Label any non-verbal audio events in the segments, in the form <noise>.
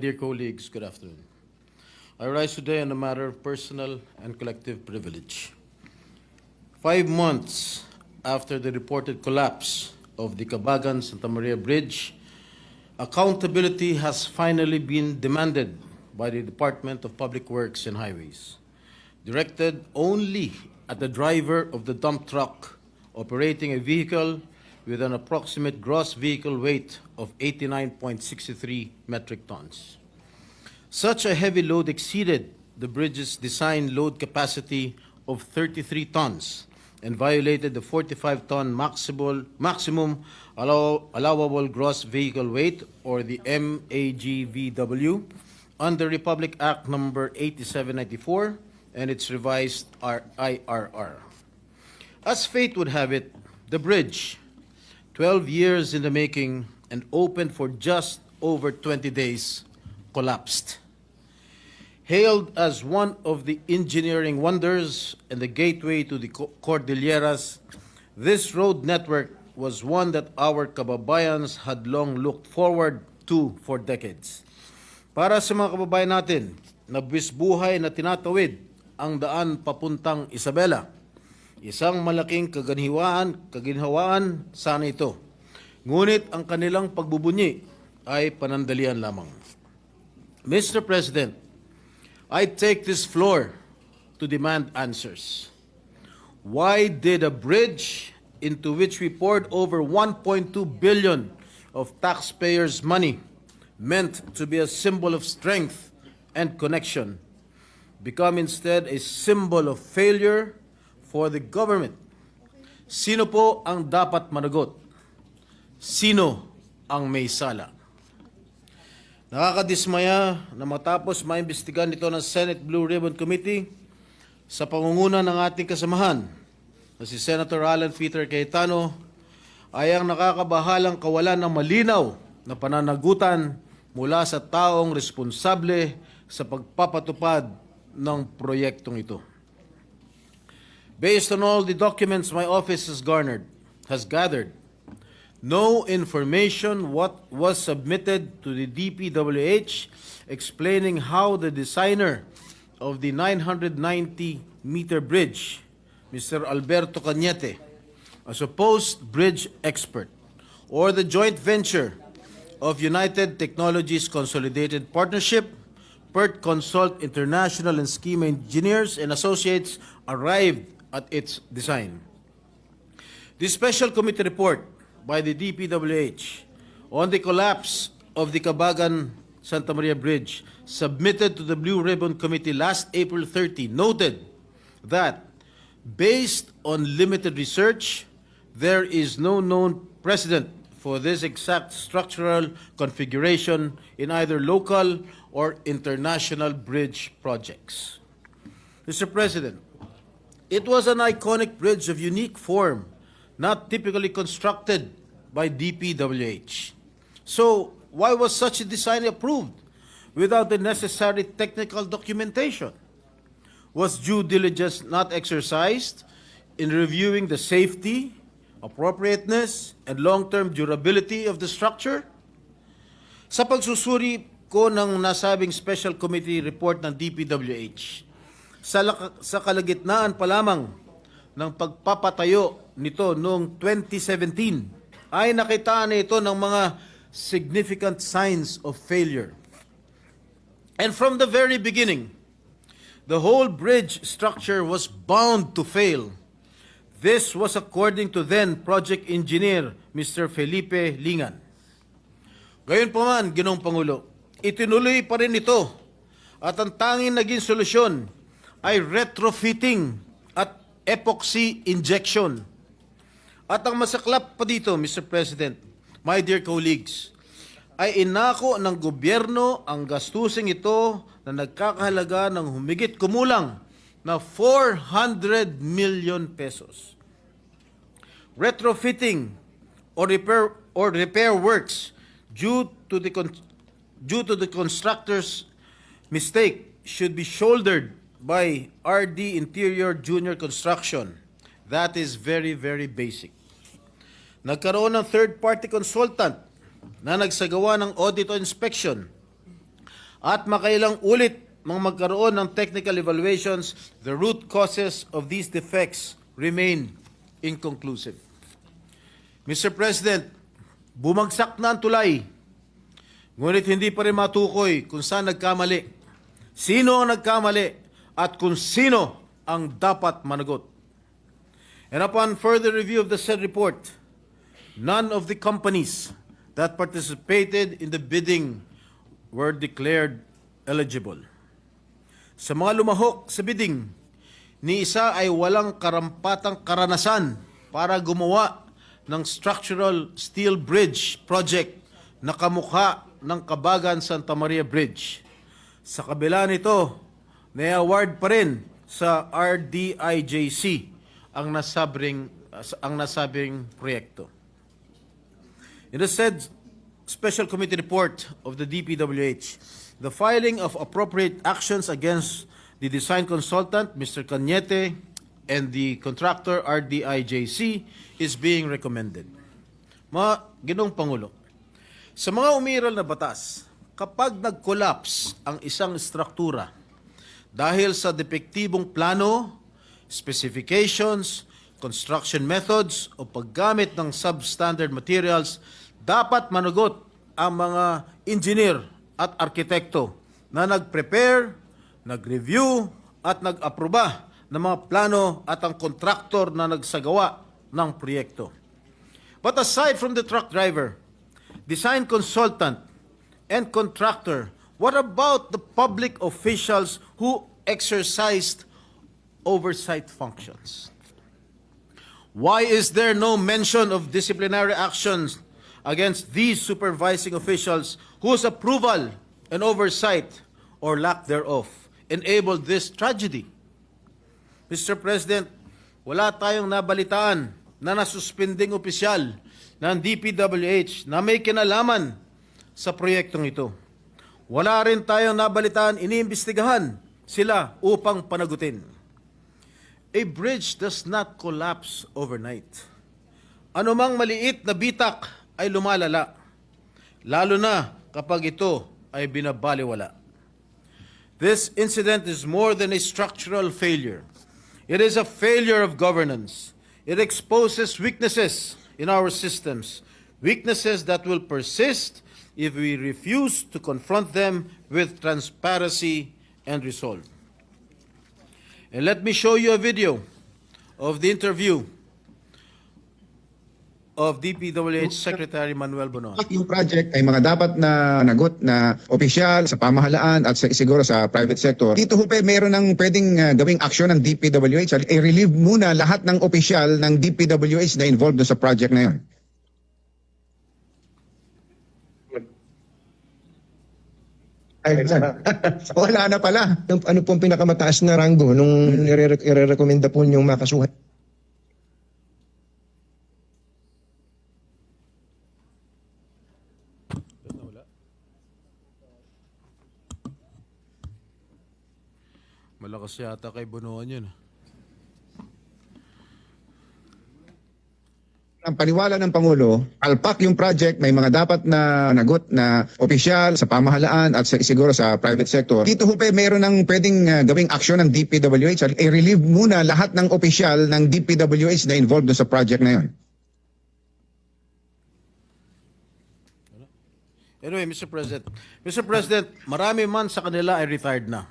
Dear colleagues, good afternoon. I rise today on a matter of personal and collective privilege. Five months after the reported collapse of the Cabagan Santa Maria Bridge, accountability has finally been demanded by the Department of Public Works and Highways, directed only at the driver of the dump truck operating a vehicle with an approximate gross vehicle weight of 89.63 metric tons. Such a heavy load exceeded the bridge's design load capacity of 33 tons and violated the 45-ton maximum, maximum allow, allowable gross vehicle weight, or the MAGVW, under Republic Act Number 8794 and its revised IRR. As fate would have it, the bridge, 12 years in the making and opened for just over 20 days, collapsed. Hailed as one of the engineering wonders and the gateway to the Co- Cordilleras, this road network was one that our kababayans had long looked forward to for decades. Para sa mga kababayan natin na buwis buhay na tinatawid ang daan papuntang Isabela, isang malaking kaganhiwaan, kaginhawaan sana ito. Ngunit ang kanilang pagbubunyi ay panandalian lamang. Mr. President, I take this floor to demand answers. Why did a bridge into which we poured over 1.2 billion of taxpayers' money, meant to be a symbol of strength and connection, become instead a symbol of failure for the government? Sino po ang dapat managot? Sino ang may sala? Nakakadismaya na matapos maimbestigan ito ng Senate Blue Ribbon Committee sa pangunguna ng ating kasamahan na si Senator Alan Peter Cayetano ay ang nakakabahalang kawalan ng malinaw na pananagutan mula sa taong responsable sa pagpapatupad ng proyektong ito. Based on all the documents my office has garnered, has gathered, no information what was submitted to the DPWH explaining how the designer of the 990 meter bridge, Mr. Alberto Cañete, a supposed bridge expert, or the joint venture of United Technologies Consolidated Partnership, PERT Consult International and Scheme Engineers and Associates arrived at its design. The special committee report by the DPWH on the collapse of the Cabagan Santa Maria Bridge submitted to the Blue Ribbon Committee last April 30 noted that based on limited research, there is no known precedent for this exact structural configuration in either local or international bridge projects. Mr. President, it was an iconic bridge of unique form, not typically constructed by DPWH. So, why was such a design approved without the necessary technical documentation? Was due diligence not exercised in reviewing the safety, appropriateness, and long-term durability of the structure? Sa pagsusuri ko ng nasabing special committee report ng DPWH, sa, sa kalagitnaan pa lamang ng pagpapatayo nito noong 2017 ay nakitaan ito ng mga significant signs of failure. And from the very beginning, the whole bridge structure was bound to fail. This was according to then project engineer Mr. Felipe Lingan. Gayon pa man, Ginong Pangulo, itinuloy pa rin ito at ang tanging naging solusyon ay retrofitting at epoxy injection. At ang masaklap pa dito, Mr. President, my dear colleagues, ay inako ng gobyerno ang gastusing ito na nagkakahalaga ng humigit kumulang na 400 million pesos. Retrofitting or repair or repair works due to the due to the constructor's mistake should be shouldered by RD Interior Junior Construction. That is very, very basic. Nagkaroon ng third-party consultant na nagsagawa ng audit o inspection at makailang ulit mang magkaroon ng technical evaluations, the root causes of these defects remain inconclusive. Mr. President, bumagsak na ang tulay, ngunit hindi pa rin matukoy kung saan nagkamali, sino ang nagkamali, at kung sino ang dapat managot. And upon further review of the said report, none of the companies that participated in the bidding were declared eligible. Sa mga lumahok sa bidding, ni isa ay walang karampatang karanasan para gumawa ng structural steel bridge project na kamukha ng Kabagan Santa Maria Bridge. Sa kabila nito, na-award pa rin sa RDIJC ang nasabing ang nasabing proyekto. In the said special committee report of the DPWH, the filing of appropriate actions against the design consultant, Mr. Cañete, and the contractor, RDIJC, is being recommended. Mga ginong Pangulo, sa mga umiral na batas, kapag nag-collapse ang isang struktura dahil sa depektibong plano, specifications, construction methods o paggamit ng substandard materials, dapat managot ang mga engineer at arkitekto na nag-prepare, nag-review at nag-aproba ng mga plano at ang kontraktor na nagsagawa ng proyekto. But aside from the truck driver, design consultant, and contractor, what about the public officials who exercised oversight functions? Why is there no mention of disciplinary actions against these supervising officials whose approval and oversight or lack thereof enabled this tragedy? Mr. President, wala tayong nabalitaan na nasuspending opisyal ng DPWH na may kinalaman sa proyektong ito. Wala rin tayong nabalitaan iniimbestigahan sila upang panagutin. A bridge does not collapse overnight. Anumang maliit na bitak ay lumalala, lalo na kapag ito ay binabaliwala. This incident is more than a structural failure. It is a failure of governance. It exposes weaknesses in our systems, weaknesses that will persist if we refuse to confront them with transparency and resolve. And let me show you a video of the interview of DPWH Secretary Manuel Bonon. Yung project ay mga dapat na nagot na opisyal sa pamahalaan at sa, siguro sa private sector. Dito ho pa meron ng pwedeng uh, gawing aksyon ng DPWH. I-relieve muna lahat ng opisyal ng DPWH na involved sa project na yun. Ay, <laughs> wala na pala. Yung, ano pong pinakamataas na ranggo nung ire- ire-recommenda po niyong makasuhan? Malakas yata kay Bonoan yun. Paniwala ng Pangulo, alpak yung project, may mga dapat na nagot na opisyal sa pamahalaan at sa, siguro sa private sector. Dito ho pa meron ng pwedeng uh, gawing aksyon ng DPWH. I-relieve muna lahat ng opisyal ng DPWH na involved sa project na yun. Anyway, Mr. President, Mr. President, marami man sa kanila ay retired na.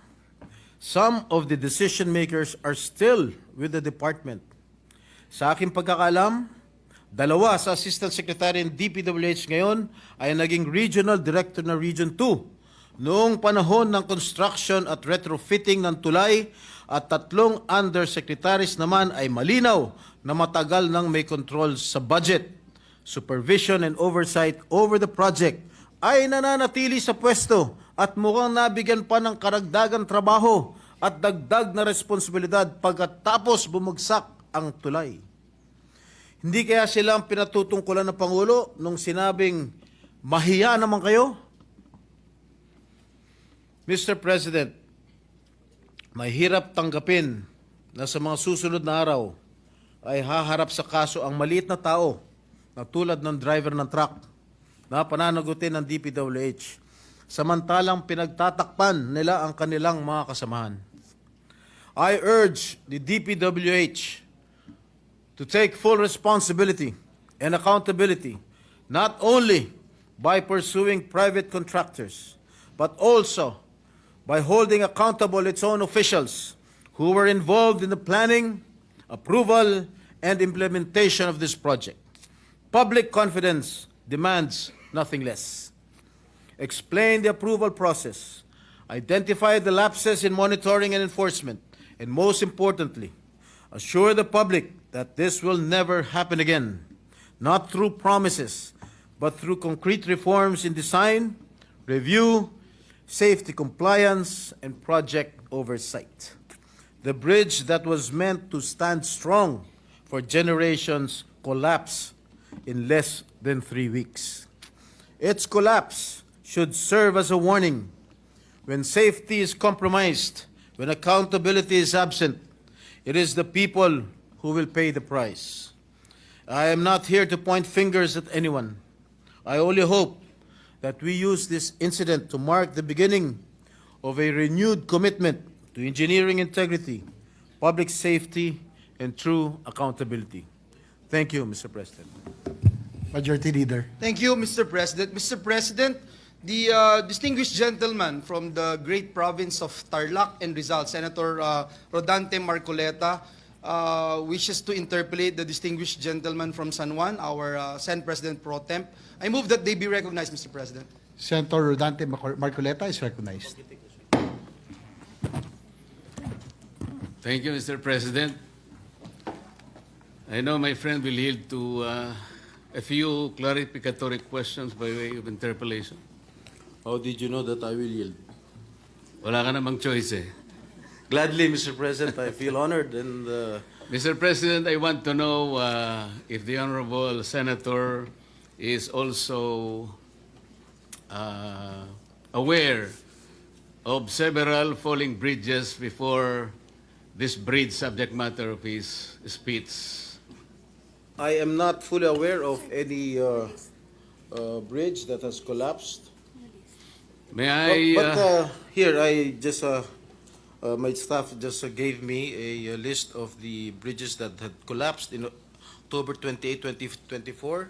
Some of the decision makers are still with the department. Sa aking pagkakalam, dalawa sa Assistant Secretary ng DPWH ngayon ay naging Regional Director ng Region 2 noong panahon ng construction at retrofitting ng tulay at tatlong undersecretaries naman ay malinaw na matagal nang may control sa budget, supervision and oversight over the project ay nananatili sa pwesto at mukhang nabigyan pa ng karagdagang trabaho at dagdag na responsibilidad pagkatapos bumagsak ang tulay. Hindi kaya sila ang pinatutungkulan ng Pangulo nung sinabing, mahiya naman kayo? Mr. President, mahirap tanggapin na sa mga susunod na araw ay haharap sa kaso ang maliit na tao na tulad ng driver ng truck na pananagutin ng DPWH. samantalang pinagtatakpan nila ang kanilang mga kasamahan. I urge the DPWH to take full responsibility and accountability, not only by pursuing private contractors, but also by holding accountable its own officials who were involved in the planning, approval, and implementation of this project. Public confidence demands nothing less. Explain the approval process, identify the lapses in monitoring and enforcement, and most importantly, assure the public that this will never happen again, not through promises, but through concrete reforms in design, review, safety compliance, and project oversight. The bridge that was meant to stand strong for generations collapsed in less than three weeks. Its collapse should serve as a warning when safety is compromised, when accountability is absent, it is the people who will pay the price. I am not here to point fingers at anyone. I only hope that we use this incident to mark the beginning of a renewed commitment to engineering integrity, public safety, and true accountability. Thank you, Mr. President. Majority Leader. Thank you, Mr. President. Mr. President, the uh, distinguished gentleman from the great province of Tarlac and Rizal, Senator uh, Rodante Marcoleta, uh, wishes to interpolate the distinguished gentleman from San Juan, our uh, Senate President Pro Temp. I move that they be recognized, Mr. President. Senator Rodante Marco- Marcoleta is recognized. Thank you, Mr. President. I know my friend will yield to uh, a few clarificatory questions by way of interpellation. How did you know that I will yield? Wala ka namang choice eh. Gladly, Mr. President, I feel honored and uh, Mr. President, I want to know uh, if the Honorable Senator is also uh, aware of several falling bridges before this bridge subject matter of his speech. I am not fully aware of any uh, uh, bridge that has collapsed. May I... but but, uh, uh, here, I just, uh, uh, my staff just uh, gave me a, uh list of the bridges that had collapsed in October 28, 2024.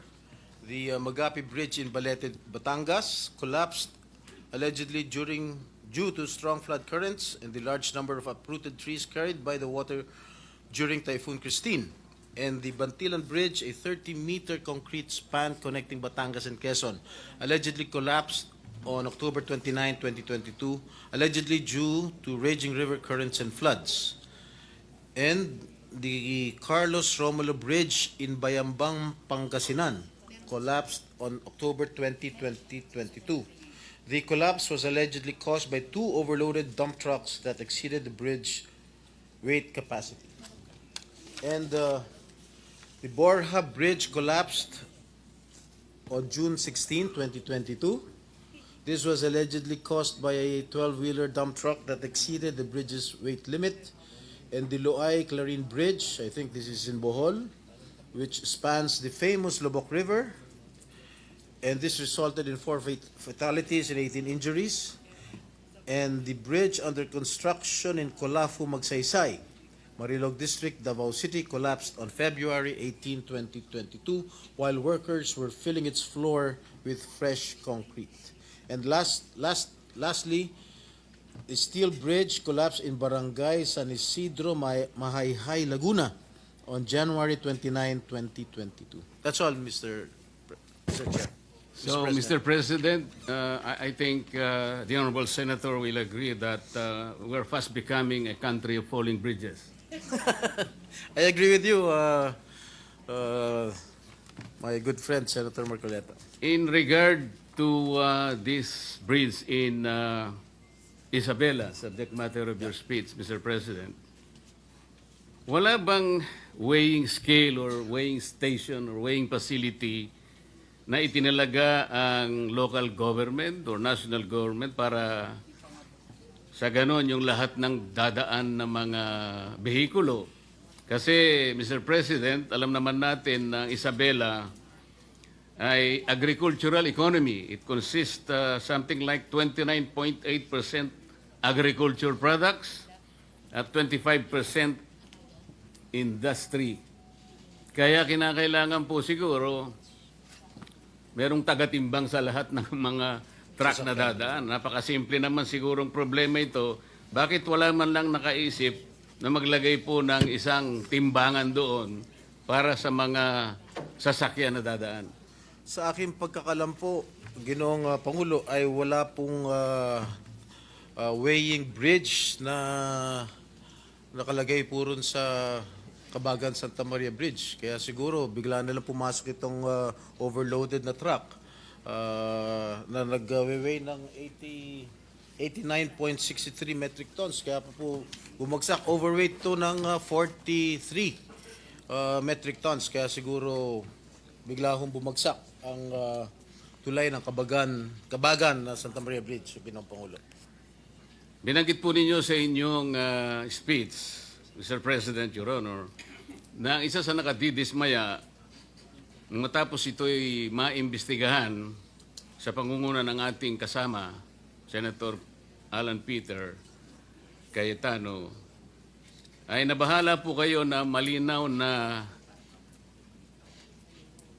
The uh, Magapi Bridge in Balete, Batangas collapsed allegedly during due to strong flood currents and the large number of uprooted trees carried by the water during Typhoon Christine. And the Bantilan Bridge, a 30-meter concrete span connecting Batangas and Quezon, allegedly collapsed on October 29, 2022, allegedly due to raging river currents and floods. And the Carlos Romulo Bridge in Bayambang, Pangasinan collapsed on October 20, 2022. The collapse was allegedly caused by two overloaded dump trucks that exceeded the bridge weight capacity. And uh, the Borja Bridge collapsed on June 16, 2022. This was allegedly caused by a 12-wheeler dump truck that exceeded the bridge's weight limit. And the Loay Clarin Bridge, I think this is in Bohol, which spans the famous Lobok River. And this resulted in four fatalities and 18 injuries. And the bridge under construction in Colafu, Magsaysay, Marilog District, Davao City collapsed on February 18, 2022, while workers were filling its floor with fresh concrete. And last, last, lastly, the steel bridge collapsed in Barangay San Isidro, Ma- Mahayhay, Laguna on January 29, 2022. That's all, Mr. Pre- Mr. Chair. So, Mr. President, uh, I, I think uh, the Honorable Senator will agree that uh, we're fast becoming a country of falling bridges. <laughs> I agree with you, uh, uh, my good friend, Senator Marcoleta. In regard to uh, this bridge in uh, Isabela, subject matter of your speech, Mr. President, wala bang weighing scale or weighing station or weighing facility na itinalaga ang local government or national government para sa ganon yung lahat ng dadaan ng mga behikulo. Kasi, Mr. President, alam naman natin na Isabela ay agricultural economy. It consists uh, something like 29.8% agriculture products at 25% industry. Kaya kinakailangan po siguro merong tagatimbang sa lahat <laughs> ng mga truck na dadaan. Napakasimple naman sigurong problema ito. Bakit wala man lang nakaisip na maglagay po ng isang timbangan doon para sa mga sasakyan na dadaan? Sa aking pagkakalam po, Ginoong ah, Pangulo, ay wala pong ah, ah, weighing bridge na nakalagay po sa Kabagan Santa Maria Bridge. Kaya siguro bigla na lang pumasok itong ah, overloaded na truck ah, na nag-weigh ng 80 89.63 metric tons. Kaya po, po bumagsak. Overweight to ng ah, 43 uh, metric tons. Kaya siguro bigla hong bumagsak ang uh, tulay ng Kabagan, Kabagan na Santa Maria Bridge, Pinong Pangulo. Binanggit po ninyo sa inyong ah, speech, Mr. President, Your Honor, na ang isa sa nakadidismaya matapos ito'y maimbestigahan sa pangunguna ng ating kasama, Senator Alan Peter Cayetano, ay nabahala po kayo na malinaw na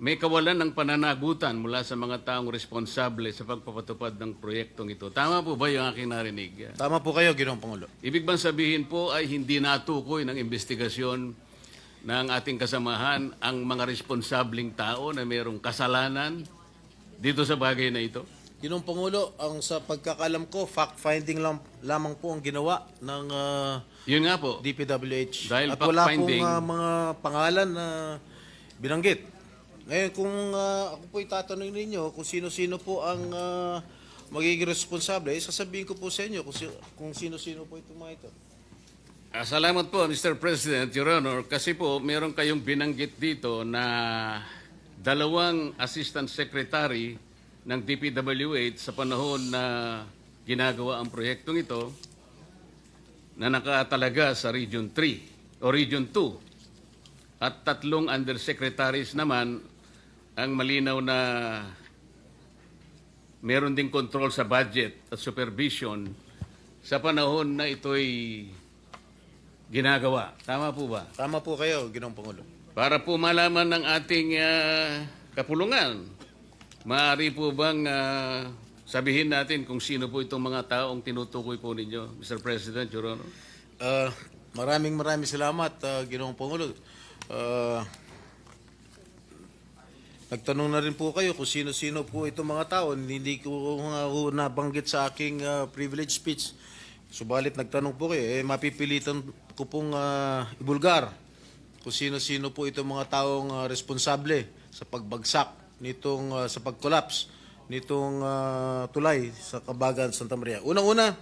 may kawalan ng pananagutan mula sa mga taong responsable sa pagpapatupad ng proyektong ito. Tama po ba yung aking narinig? Tama po kayo, Ginoong Pangulo. Ibig bang sabihin po ay hindi natukoy ng investigasyon ng ating kasamahan ang mga responsabling tao na mayroong kasalanan dito sa bagay na ito? Ginoong Pangulo, ang sa pagkakalam ko, fact-finding lang, lamang po ang ginawa ng uh, Yun nga po. DPWH. Dahil At wala pong fact-finding- uh, mga pangalan na binanggit. Ngayon, kung uh, ako po itatanong ninyo kung sino-sino po ang uh, magiging responsable, eh, sasabihin ko po sa inyo kung, si- kung sino-sino po itong mga ito. Ah, salamat po, Mr. President, Your Honor, kasi po meron kayong binanggit dito na dalawang Assistant Secretary ng DPWH sa panahon na ginagawa ang proyektong ito na nakatalaga sa Region 3 o Region 2 at tatlong undersecretaries naman ang malinaw na meron ding control sa budget at supervision sa panahon na ito'y ginagawa. Tama po ba? Tama po kayo, Ginoong Pangulo. Para po malaman ng ating ah, kapulungan, maaari po bang ah, sabihin natin kung sino po itong mga taong tinutukoy po ninyo, Mr. President, Your Honor? Uh, maraming maraming salamat, uh, Ginoong Pangulo. Uh, nagtanong na rin po kayo kung sino-sino po itong mga tao. Hindi ko ho nabanggit sa aking uh, privilege speech. Subalit nagtanong po kayo, eh, mapipilitan ko pong uh, ibulgar kung sino-sino po itong mga taong uh, responsable sa pagbagsak nitong uh, sa pag-collapse nitong uh, tulay sa Kabagan, Santa Maria. Unang-una,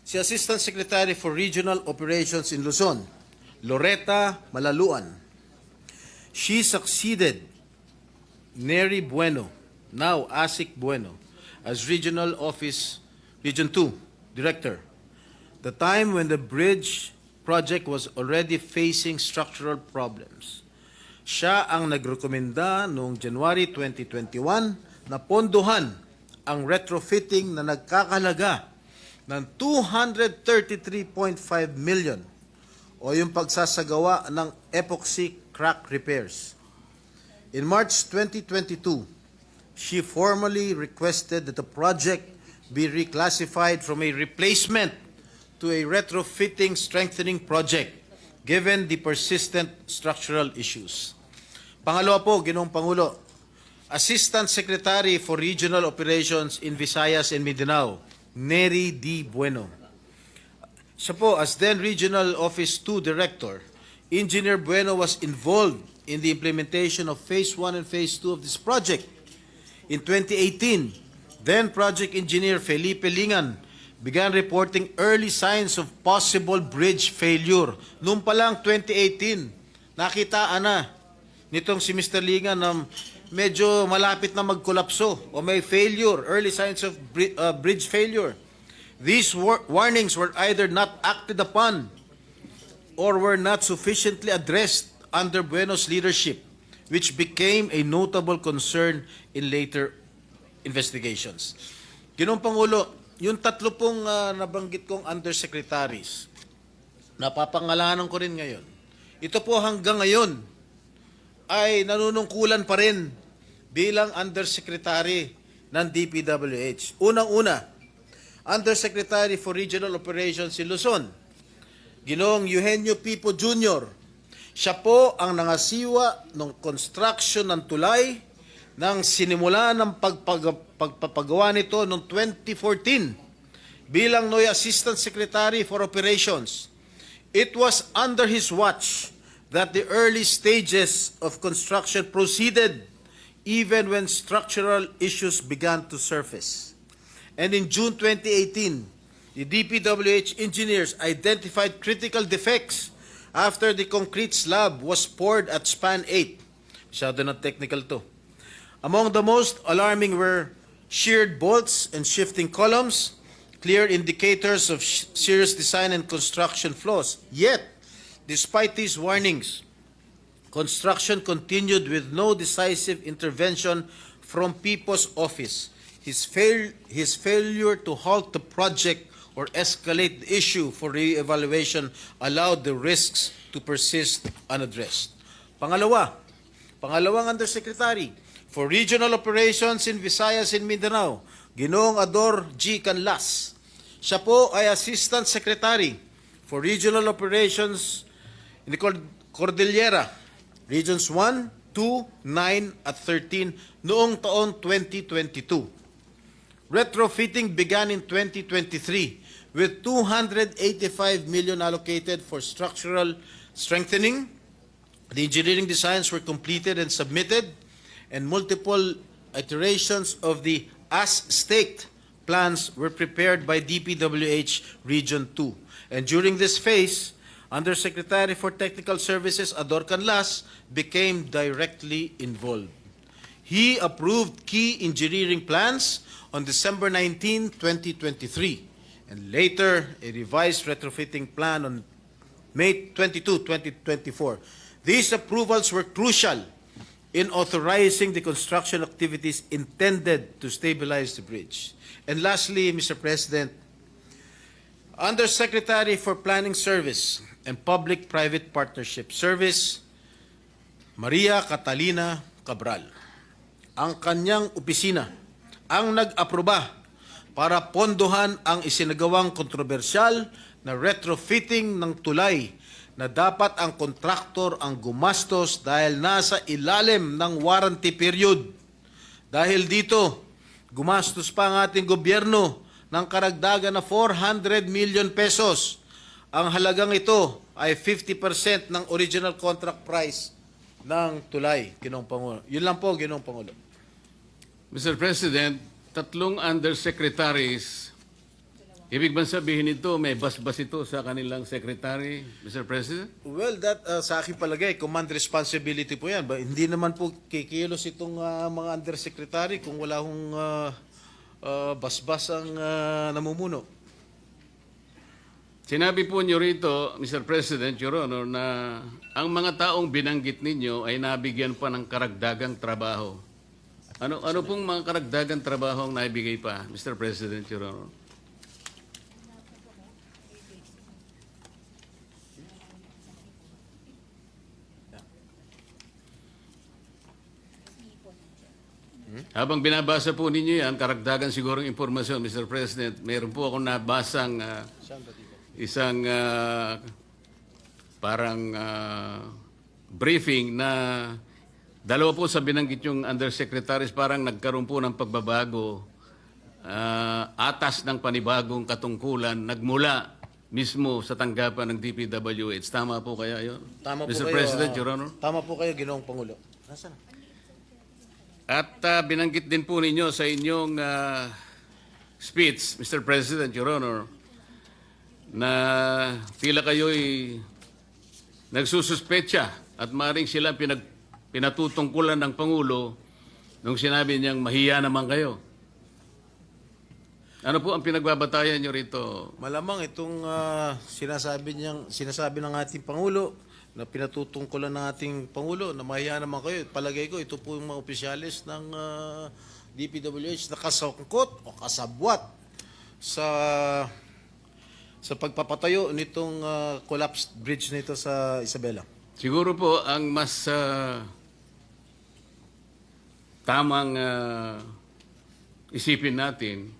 si Assistant Secretary for Regional Operations in Luzon, Loretta Malaluan. She succeeded Neri Bueno, now Asik Bueno, as Regional Office Region 2 Director. The time when the bridge project was already facing structural problems. Siya ang nagrekomenda noong January 2021 na ponduhan ang retrofitting na nagkakalaga ng 233.5 million o yung pagsasagawa ng epoxy crack repairs. In March 2022, she formally requested that the project be reclassified from a replacement to a retrofitting strengthening project given the persistent structural issues. Pangalawa po, Ginoong Pangulo, Assistant Secretary for Regional Operations in Visayas and Mindanao, Neri D. Bueno. Siya po, as then Regional Office 2 Director, Engineer Bueno was involved in the implementation of Phase 1 and Phase 2 of this project. In 2018, then Project Engineer Felipe Lingan began reporting early signs of possible bridge failure. Noong pa lang 2018, nakitaan na nitong si Mr. Lingan na medyo malapit na magkolapso o may failure, early signs of uh, bridge failure. These war- warnings were either not acted upon or were not sufficiently addressed under Bueno's leadership, which became a notable concern in later investigations. Ginoong Pangulo, yung tatlo pong ah, nabanggit kong undersecretaries, napapangalanan ko rin ngayon, ito po hanggang ngayon ay nanunungkulan pa rin bilang undersecretary ng DPWH. Unang-una, Undersecretary for Regional Operations in Luzon, Ginoong Eugenio Pipo Jr. Siya po ang nangasiwa ng construction ng tulay nang sinimula ng pagpag- pagpapagawa nito noong 2014 bilang NOY Assistant Secretary for Operations. It was under his watch that the early stages of construction proceeded even when structural issues began to surface. And in June 2018, the DPWH engineers identified critical defects after the concrete slab was poured at span 8. Masyado na technical to. Among the most alarming were sheared bolts and shifting columns, clear indicators of serious design and construction flaws. Yet, despite these warnings, construction continued with no decisive intervention from People's Office. His, fail, his failure to halt the project or escalate the issue for re-evaluation allowed the risks to persist unaddressed. Pangalawa, pangalawang undersecretary for regional operations in Visayas and Mindanao, Ginoong Ador G. Canlas. Siya po ay Assistant Secretary for Regional Operations in the Cord- Cordillera, Regions 1, 2, 9 at 13 noong taon 2022. Retrofitting began in 2023 with 285 million allocated for structural strengthening. The engineering designs were completed and submitted, and multiple iterations of the as-staked plans were prepared by DPWH Region 2. And during this phase, Undersecretary for Technical Services Ador Canlas became directly involved. He approved key engineering plans on December 19, 2023, and later a revised retrofitting plan on May 22, 2024. These approvals were crucial in authorizing the construction activities intended to stabilize the bridge. And lastly, Mr. President, Undersecretary for Planning Service and Public-Private Partnership Service, Maria Catalina Cabral. Ang kanyang opisina ang nag-aproba para pondohan ang isinagawang kontrobersyal na retrofitting ng tulay na dapat ang kontraktor ang gumastos dahil nasa ilalim ng warranty period. Dahil dito, gumastos pa ang ating gobyerno ng karagdagan na 400 million pesos. Ang halagang ito ay 50% ng original contract price ng tulay, Ginoong Pangulo. Yun lang po, Ginoong Pangulo. Mr. President, tatlong undersecretaries, ibig bang sabihin ito, may basbas ito sa kanilang secretary, Mr. President? Well, that uh, sa aking palagay, command responsibility po yan. Ba, hindi naman po kikilos itong uh, mga undersecretary kung wala hong uh, uh, basbas ang uh, namumuno. Sinabi po niyo rito, Mr. President, Your Honor, na ang mga taong binanggit ninyo ay nabigyan pa ng karagdagang trabaho. Ano ano pong mga karagdagang trabaho ang naibigay pa, Mr. President, Your Honor? Habang binabasa po ninyo yan, karagdagan sigurong impormasyon, Mr. President, mayroon po akong nabasang ah, isang ah, parang ah, briefing na dalawa po sa binanggit yung undersecretaries parang nagkaroon po ng pagbabago ah, atas ng panibagong katungkulan nagmula mismo sa tanggapan ng DPWH. Tama po kaya yun? Tama po Mr. kayo, President, ah, Your Honor. Tama po kayo, Ginoong Pangulo. Nasaan? At ah, binanggit din po ninyo sa inyong ah, speech, Mr. President, Your Honor, na tila kayo'y nagsususpecha at maring sila pinag, pinatutungkulan ng Pangulo nung sinabi niyang mahiya naman kayo. Ano po ang pinagbabatayan niyo rito? Malamang itong ah, sinasabi niyang sinasabi ng ating pangulo na pinatutungkulan ng ating Pangulo na mahiya naman kayo. Palagay ko, ito po yung mga opisyalis ng ah, DPWH na kasangkot o kasabwat sa sa pagpapatayo nitong ah, collapsed bridge nito sa Isabela. Siguro po ang mas ah, tamang ah, isipin natin,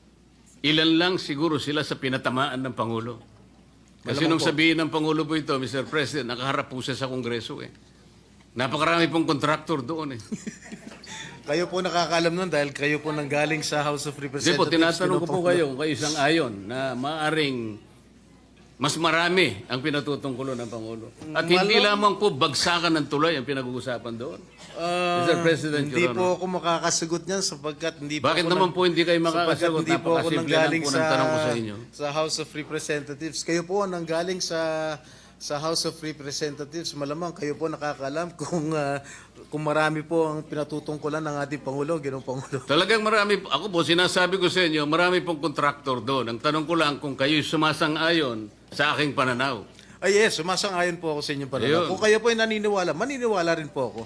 ilan lang siguro sila sa pinatamaan ng Pangulo. Kasi nung sabihin ng Pangulo po ito, Mr. President, nakaharap po siya sa Kongreso eh. Napakarami pong kontraktor doon eh. <laughs> Kayo po nakakaalam nun dahil kayo po nanggaling sa House of Hindi Representatives. po, tinatanong ko po kayo kayo isang ayon na maaring mas marami ang pinatutungkulo ng Pangulo. At hindi Malo- lamang po bagsakan ng tulay ang pinag-uusapan doon. Ah, Mr. President, hindi Your po ako makakasagot niyan sapagkat hindi po Bakit ako naman nang- po hindi kayo makakasagot? sapagkat hindi po ako Napakasimple nanggaling po sa, ng tanong ko sa inyo. sa House of Representatives. Kayo po ang nanggaling sa sa House of Representatives. Malamang kayo po nakakaalam kung ah, kung marami po ang pinatutungkulan ng ating Pangulo, Ginoong Pangulo. <laughs> Talagang marami, ako po sinasabi ko sa inyo, marami pong kontraktor doon. Ang tanong ko lang kung kayo sumasang-ayon sa aking pananaw. Ay yes, sumasang-ayon po ako sa inyong pananaw. Ayun. Kung kayo po ay naniniwala, maniniwala rin po ako.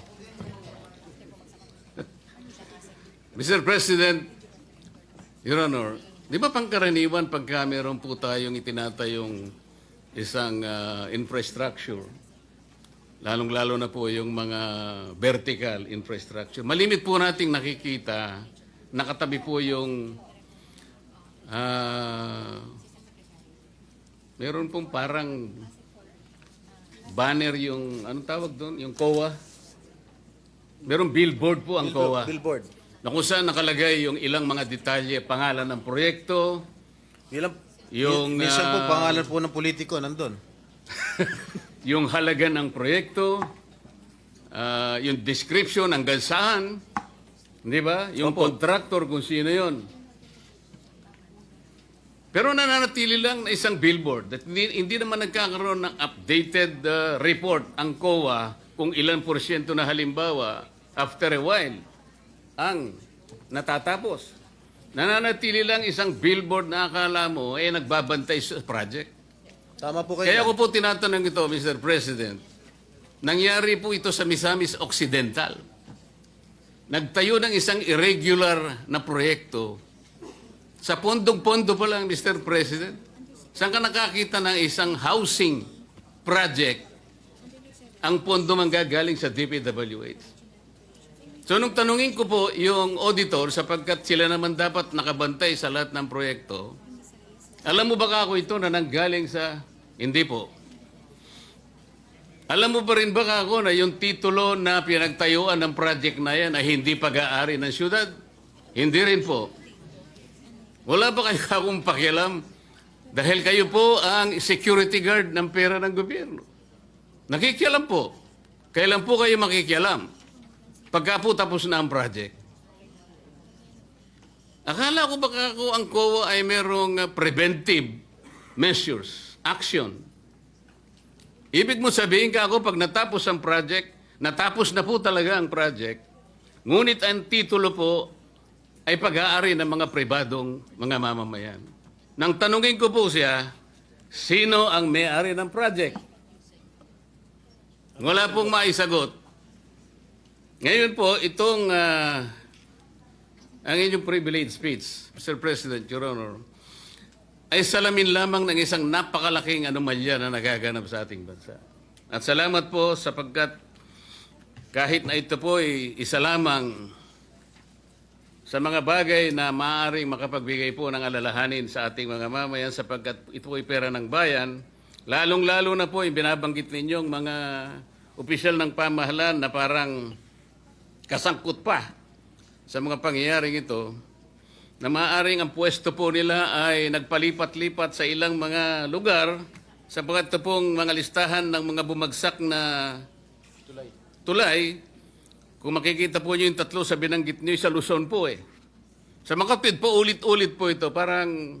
<laughs> Mr. President, Your Honor, di ba pangkaraniwan pagka meron po tayong itinatayong isang ah, infrastructure, lalong-lalo na po yung mga vertical infrastructure, malimit po nating nakikita, nakatabi po yung ah, meron pong parang banner yung, anong tawag doon? Yung COA? Meron billboard po ang COA Billboard. na kung saan nakalagay yung ilang mga detalye, pangalan ng proyekto, Bilang, Yung, minsan po ah, pangalan po ng politiko nandun. <laughs> yung halaga ng proyekto, ah, yung description ng gansahan, di ba? Yung contractor kung sino yon. Pero nananatili lang na isang billboard. At hindi, hindi naman nagkakaroon ng updated ah, report ang COA kung ilan porsyento na halimbawa after a while ang natatapos. Nananatili lang isang billboard na akala mo eh nagbabantay sa project. Tama po kayo. Kaya ko po tinatanong ito, Mr. President. Nangyari po ito sa Misamis Occidental. Nagtayo ng isang irregular na proyekto. Sa pondong-pondo pa lang, Mr. President. Saan ka nakakita ng isang housing project ang pondo manggagaling sa DPWH? So nung tanungin ko po yung auditor sapagkat sila naman dapat nakabantay sa lahat ng proyekto, alam mo ba ako ito na nanggaling sa... Hindi po. Alam mo pa rin ba ako na yung titulo na pinagtayuan ng project na yan ay hindi pag-aari ng syudad? Hindi rin po. Wala ba kayo akong pakialam? Dahil kayo po ang security guard ng pera ng gobyerno. Nakikialam po. Kailan po kayo makikialam? Pagka po tapos na ang project. Akala ko baka ako ang COA ay merong uh, preventive measures, action. Ibig mo sabihin ka ako pag natapos ang project, natapos na po talaga ang project, ngunit ang titulo po ay pag-aari ng mga pribadong mga mamamayan. Nang tanungin ko po siya, sino ang may-ari ng project? Wala pong maisagot. Ngayon po, itong ah, ang inyong privilege speech, Mr. President, Your Honor, ay salamin lamang ng isang napakalaking anomalya na nagaganap sa ating bansa. At salamat po sapagkat kahit na ito po ay isa lamang sa mga bagay na maaaring makapagbigay po ng alalahanin sa ating mga mamayan sapagkat ito ay pera ng bayan, lalong-lalo na po yung binabanggit ninyong mga opisyal ng pamahalaan na parang kasangkot pa sa mga pangyayaring ito na maaaring ang pwesto po nila ay nagpalipat-lipat sa ilang mga lugar sapagkat ito pong mga listahan ng mga bumagsak na tulay. Kung makikita po niyo yung tatlo sa binanggit niyo sa Luzon po eh. Sa Makatwid po, ulit-ulit po ito. Parang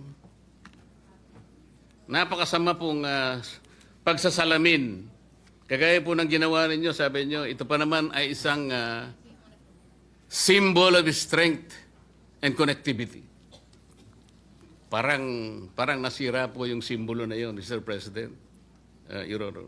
napakasama pong ah, pagsasalamin. Kagaya po ng ginawa ninyo, sabi niyo, ito pa naman ay isang ah, symbol of strength and connectivity. Parang parang nasira po yung simbolo na yon, Mr. President, uh, Your Honor.